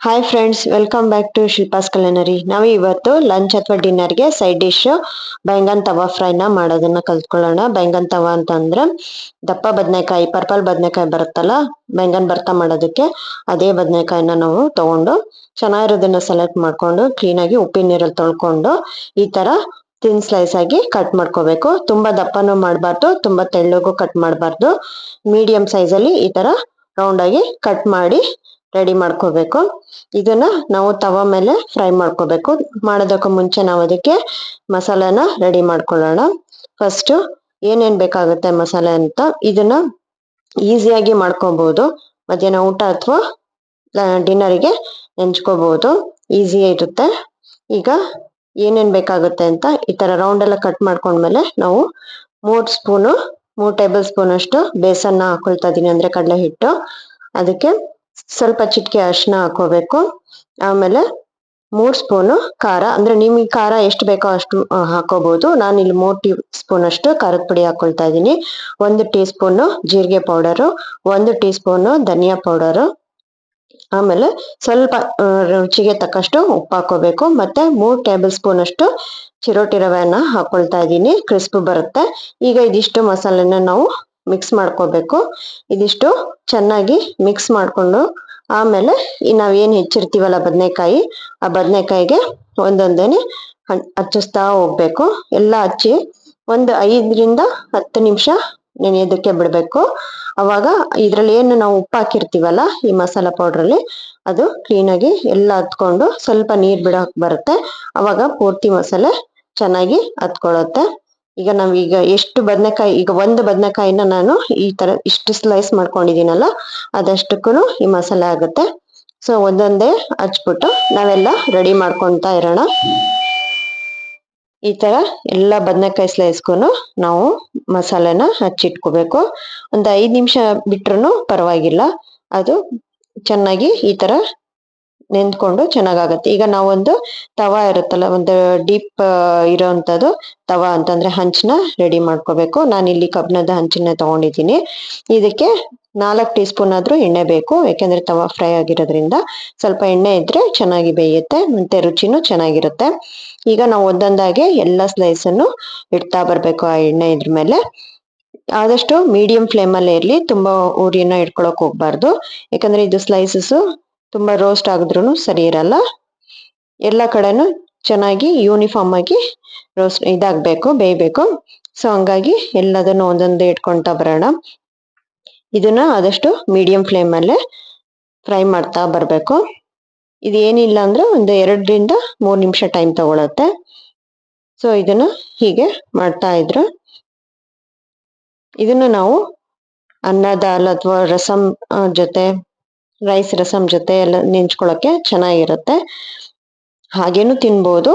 Hi friends welcome back to Shilpa's ಕಲ್ಯಾಣರಿ ನಾವು ಇವತ್ತು lunch ಅಥವಾ ಡಿನ್ನರ್ಗೆ ಸೈಡ್ ಡಿಶ್ ಬೆಂಗನ್ ತವಾ ಫ್ರೈನ ಮಾಡೋದನ್ನ ಕಲ್ತ್ಕೊಳ್ಳೋಣ. ಬೆಂಗನ್ ತವಾ ಅಂತಂದ್ರೆ ದಪ್ಪ ಬದನೆಕಾಯಿ ಪರ್ಪಲ್ ಬದನೆಕಾಯಿ ಬರುತ್ತಲ್ಲ ಬೆಂಗನ್ ಭರ್ತಾ ಮಾಡೋದಕ್ಕೆ ಅದೇ ಬದನೆಕಾಯಿನ ನಾವು ತಗೊಂಡು ಚೆನ್ನಾಗಿರೋದನ್ನ ಸೆಲೆಕ್ಟ್ ಮಾಡ್ಕೊಂಡು ಕ್ಲೀನಾಗಿ ಉಪ್ಪಿನ ನೀರಲ್ಲಿ ತೊಳ್ಕೊಂಡು ಈ ತರ ತಿನ್ ಸ್ಲೈಸ್ ಆಗಿ ಕಟ್ ಮಾಡ್ಕೋಬೇಕು. ತುಂಬಾ ದಪ್ಪನೂ ಮಾಡಬಾರ್ದು, ತುಂಬಾ ತೆಳ್ಳಗೂ ಕಟ್ ಮಾಡಬಾರ್ದು. ಮೀಡಿಯಂ ಸೈಜ್ ಅಲ್ಲಿ ಈ ತರ ರೌಂಡ್ ಆಗಿ ಕಟ್ ಮಾಡಿ ರೆಡಿ ಮಾಡ್ಕೋಬೇಕು. ಇದನ್ನ ನಾವು ತವ ಮೇಲೆ ಫ್ರೈ ಮಾಡ್ಕೋಬೇಕು. ಮಾಡೋದಕ್ಕೂ ಮುಂಚೆ ನಾವು ಅದಕ್ಕೆ ಮಸಾಲೆನ ರೆಡಿ ಮಾಡ್ಕೊಳ್ಳೋಣ. ಫಸ್ಟ್ ಏನೇನ್ ಬೇಕಾಗುತ್ತೆ ಮಸಾಲೆ ಅಂತ ಇದನ್ನ ಈಸಿಯಾಗಿ ಮಾಡ್ಕೋಬಹುದು ಮಧ್ಯಾಹ್ನ ಊಟ ಅಥವಾ ಡಿನ್ನರ್ಗೆ ನೆಂಚ್ಕೋಬಹುದು ಈಸಿ ಇರುತ್ತೆ. ಈಗ ಏನೇನ್ ಬೇಕಾಗುತ್ತೆ ಅಂತ ಈ ತರ ರೌಂಡ್ ಎಲ್ಲ ಕಟ್ ಮಾಡ್ಕೊಂಡ್ಮೇಲೆ ನಾವು ಮೂರ್ ಸ್ಪೂನು ಮೂರ್ ಟೇಬಲ್ ಸ್ಪೂನ್ ಅಷ್ಟು ಬೇಸನ್ನ ಹಾಕೊಳ್ತಾ ಇದೀನಿ. ಅಂದ್ರೆ ಕಡಲೆ ಹಿಟ್ಟು. ಅದಕ್ಕೆ ಸ್ವಲ್ಪ ಚಿಟಿಕೆ ಅರಿಶಿನ ಹಾಕೋಬೇಕು ಆಮೇಲೆ ಮೂರ್ ಸ್ಪೂನು ಖಾರ, ಅಂದ್ರೆ ನಿಮಗೆ ಖಾರ ಎಷ್ಟು ಬೇಕೋ ಅಷ್ಟು ಹಾಕೋಬಹುದು ನಾನು ಇಲ್ಲಿ ಮೂರ್ ಟೀ ಸ್ಪೂನ್ ಅಷ್ಟು ಖಾರದ ಪುಡಿ ಹಾಕೊಳ್ತಾ ಇದ್ದೀನಿ. ಒಂದು ಟೀ ಸ್ಪೂನು ಜೀರಿಗೆ ಪೌಡರು, ಒಂದು ಟೀ ಸ್ಪೂನು ಧನಿಯಾ ಪೌಡರು. ಆಮೇಲೆ ಸ್ವಲ್ಪ ರುಚಿಗೆ ತಕ್ಕಷ್ಟು ಉಪ್ಪು ಹಾಕೋಬೇಕು ಮತ್ತೆ ಮೂರ್ ಟೇಬಲ್ ಸ್ಪೂನ್ ಅಷ್ಟು ಚಿರೋಟಿ ರವೆಯನ್ನ ಹಾಕೊಳ್ತಾ ಇದ್ದೀನಿ. ಕ್ರಿಸ್ಪ್ ಬರುತ್ತೆ. ಈಗ ಇದಿಷ್ಟು ಮಸಾಲೆನ ನಾವು ಮಿಕ್ಸ್ ಮಾಡ್ಕೋಬೇಕು. ಇದಿಷ್ಟು ಚೆನ್ನಾಗಿ ಮಿಕ್ಸ್ ಮಾಡ್ಕೊಂಡು ಆಮೇಲೆ ಈ ನಾವ್ ಏನ್ ಹೆಚ್ಚಿರ್ತೀವಲ್ಲ ಬದನೆಕಾಯಿ, ಆ ಬದನೆಕಾಯಿಗೆ ಒಂದೊಂದೇನೆ ಹಚ್ಚಿಸ್ತಾ ಹೋಗ್ಬೇಕು. ಎಲ್ಲ ಹಚ್ಚಿ ಒಂದು ಐದರಿಂದ ಹತ್ತು ನಿಮಿಷ ನೆನೆಯೋದಕ್ಕೆ ಬಿಡಬೇಕು. ಅವಾಗ ಇದರಲ್ಲಿ ಏನು ನಾವು ಉಪ್ಪು ಹಾಕಿರ್ತೀವಲ್ಲ ಈ ಮಸಾಲಾ ಪೌಡ್ರಲ್ಲಿ ಅದು ಕ್ಲೀನಾಗಿ ಎಲ್ಲ ಹತ್ಕೊಂಡು ಸ್ವಲ್ಪ ನೀರು ಬಿಡೋಕೆ ಬರುತ್ತೆ. ಅವಾಗ ಪೂರ್ತಿ ಮಸಾಲೆ ಚೆನ್ನಾಗಿ ಹತ್ಕೊಳ್ಳುತ್ತೆ. ಈಗ ನಾವೀಗ ಎಷ್ಟು ಬದನೆಕಾಯಿ, ಈಗ ಒಂದು ಬದನೆಕಾಯಿನ ನಾನು ಈ ತರ ಇಷ್ಟು ಸ್ಲೈಸ್ ಮಾಡ್ಕೊಂಡಿದ್ದೀನಲ್ಲ ಅದಷ್ಟಕ್ಕೂ ಈ ಮಸಾಲೆ ಆಗುತ್ತೆ. ಸೊ ಒಂದೊಂದೇ ಹಚ್ಬಿಟ್ಟು ನಾವೆಲ್ಲ ರೆಡಿ ಮಾಡ್ಕೊತಾ ಇರೋಣ. ಈ ತರ ಎಲ್ಲ ಬದನೆಕಾಯಿ ಸ್ಲೈಸ್ಗೂ ನಾವು ಮಸಾಲೆನ ಹಚ್ಚಿಟ್ಕೋಬೇಕು. ಒಂದು ಐದು ನಿಮಿಷ ಬಿಟ್ರು ಪರವಾಗಿಲ್ಲ. ಅದು ಚೆನ್ನಾಗಿ ಈ ತರ ನೆಂದ್ಕೊಂಡು ಚೆನ್ನಾಗಾಗತ್ತೆ. ಈಗ ನಾವೊಂದು ತವಾ ಇರುತ್ತಲ್ಲ, ಒಂದು ಡೀಪ್ ಇರೋವಂಥದ್ದು ತವಾ ಅಂತಂದ್ರೆ ಹಂಚನ ರೆಡಿ ಮಾಡ್ಕೋಬೇಕು. ನಾನು ಇಲ್ಲಿ ಕಬ್ಬಿಣದ ಹಂಚನ್ನ ತಗೊಂಡಿದ್ದೀನಿ. ಇದಕ್ಕೆ ನಾಲ್ಕು ಟೀ ಸ್ಪೂನ್ ಆದ್ರೂ ಎಣ್ಣೆ ಬೇಕು. ಯಾಕೆಂದ್ರೆ ತವಾ ಫ್ರೈ ಆಗಿರೋದ್ರಿಂದ ಸ್ವಲ್ಪ ಎಣ್ಣೆ ಇದ್ರೆ ಚೆನ್ನಾಗಿ ಬೇಯುತ್ತೆ, ಮತ್ತೆ ರುಚಿನೂ ಚೆನ್ನಾಗಿರುತ್ತೆ. ಈಗ ನಾವು ಒಂದೊಂದಾಗೆ ಎಲ್ಲ ಸ್ಲೈಸ್ ಅನ್ನು ಇಡ್ತಾ ಬರ್ಬೇಕು ಆ ಎಣ್ಣೆ ಇದ್ರ ಮೇಲೆ. ಆದಷ್ಟು ಮೀಡಿಯಂ ಫ್ಲೇಮಲ್ಲೇ ಇರ್ಲಿ, ತುಂಬಾ ಊರಿನ ಇಟ್ಕೊಳಕ್ ಹೋಗ್ಬಾರ್ದು. ಯಾಕಂದ್ರೆ ಇದು ಸ್ಲೈಸಸ್ ತುಂಬಾ ರೋಸ್ಟ್ ಆಗಿದ್ರೂ ಸರಿ ಇರಲ್ಲ. ಎಲ್ಲ ಕಡೆನೂ ಚೆನ್ನಾಗಿ ಯೂನಿಫಾರ್ಮ್ ಆಗಿ ರೋಸ್ಟ್ ಇದಾಗಬೇಕು, ಬೇಯಬೇಕು. ಸೊ ಹಂಗಾಗಿ ಎಲ್ಲದನ್ನು ಒಂದೊಂದು ಇಟ್ಕೊಳ್ತಾ ಬರೋಣ. ಇದನ್ನ ಆದಷ್ಟು ಮೀಡಿಯಂ ಫ್ಲೇಮ್ ಅಲ್ಲೇ ಫ್ರೈ ಮಾಡ್ತಾ ಬರಬೇಕು. ಇದು ಏನಿಲ್ಲ ಅಂದ್ರೆ ಒಂದು ಎರಡರಿಂದ ಮೂರು ನಿಮಿಷ ಟೈಮ್ ತಗೊಳತ್ತೆ. ಸೊ ಇದನ್ನ ಹೀಗೆ ಮಾಡ್ತಾ ಇದ್ರು. ಇದನ್ನ ನಾವು ಅನ್ನ ದಾಲ್ ಅಥವಾ ರಸಂ ಜೊತೆ ರೈಸ್ ರಸಂ ಜೊತೆ ಎಲ್ಲ ನೆಂಚ್ಕೊಳ್ಳೋಕ್ಕೆ ಚೆನ್ನಾಗಿರುತ್ತೆ. ಹಾಗೇನು ತಿನ್ಬೋದು.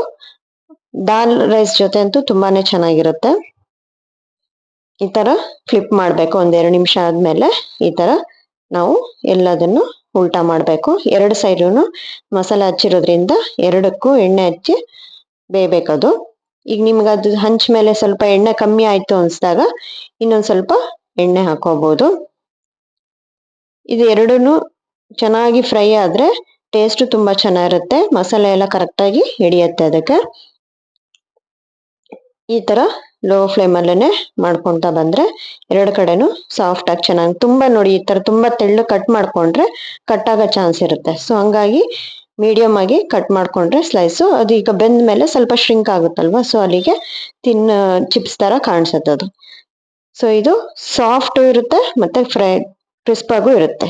ದಾಲ್ ರೈಸ್ ಜೊತೆ ಅಂತೂ ತುಂಬಾನೇ ಚೆನ್ನಾಗಿರುತ್ತೆ. ಈ ತರ ಫ್ಲಿಪ್ ಮಾಡಬೇಕು ಒಂದೆರಡು ನಿಮಿಷ ಆದ್ಮೇಲೆ ಈ ತರ ನಾವು ಎಲ್ಲದನ್ನು ಉಲ್ಟಾ ಮಾಡಬೇಕು. ಎರಡು ಸೈಡೂ ಮಸಾಲೆ ಹಚ್ಚಿರೋದ್ರಿಂದ ಎರಡಕ್ಕೂ ಎಣ್ಣೆ ಹಚ್ಚಿ ಬೇಯಬೇಕದು. ಈಗ ನಿಮ್ಗೆ ಅದು ಹಂಚ್ ಮೇಲೆ ಸ್ವಲ್ಪ ಎಣ್ಣೆ ಕಮ್ಮಿ ಆಯ್ತು ಅನ್ಸ್ದಾಗ ಇನ್ನೊಂದು ಸ್ವಲ್ಪ ಎಣ್ಣೆ ಹಾಕೋಬಹುದು ಇದು ಎರಡೂನು ಚೆನ್ನಾಗಿ ಫ್ರೈ ಆದ್ರೆ ಟೇಸ್ಟ್ ತುಂಬಾ ಚೆನ್ನಾಗಿರುತ್ತೆ. ಮಸಾಲೆ ಎಲ್ಲ ಕರೆಕ್ಟಾಗಿ ಹಿಡಿಯುತ್ತೆ ಅದಕ್ಕೆ. ಈ ತರ ಲೋ ಫ್ಲೇಮ್ ಮಾಡ್ಕೊತಾ ಬಂದರೆ ಎರಡು ಕಡೆನೂ ಸಾಫ್ಟ್ ಆಗಿ ಚೆನ್ನಾಗಿ ತುಂಬಾ ನೋಡಿ ಈ ತರ ತುಂಬಾ ತೆಳ್ಳು ಕಟ್ ಮಾಡ್ಕೊಂಡ್ರೆ ಕಟ್ ಆಗೋ ಚಾನ್ಸ್ ಇರುತ್ತೆ. ಸೊ ಹಂಗಾಗಿ ಮೀಡಿಯಂ ಆಗಿ ಕಟ್ ಮಾಡ್ಕೊಂಡ್ರೆ ಸ್ಲೈಸು ಅದು ಈಗ ಬೆಂದ ಮೇಲೆ ಸ್ವಲ್ಪ ಶ್ರಿಂಕ್ ಆಗುತ್ತಲ್ವ? ಸೊ ಅಲ್ಲಿಗೆ ತಿನ್ನ ಚಿಪ್ಸ್ ತರ ಕಾಣಿಸುತ್ತೆ ಅದು. ಸೊ ಇದು ಸಾಫ್ಟ್ ಇರುತ್ತೆ ಮತ್ತೆ ಫ್ರೈ ಕ್ರಿಸ್ಪಾಗೂ ಇರುತ್ತೆ.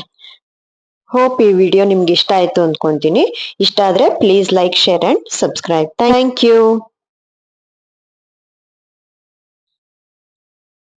ಹೋಪ್ ಈ ವಿಡಿಯೋ ನಿಮ್ಗೆ ಇಷ್ಟ ಆಯ್ತು ಅಂದ್ಕೊಂತೀನಿ. ಇಷ್ಟ ಆದ್ರೆ please like share and subscribe thank you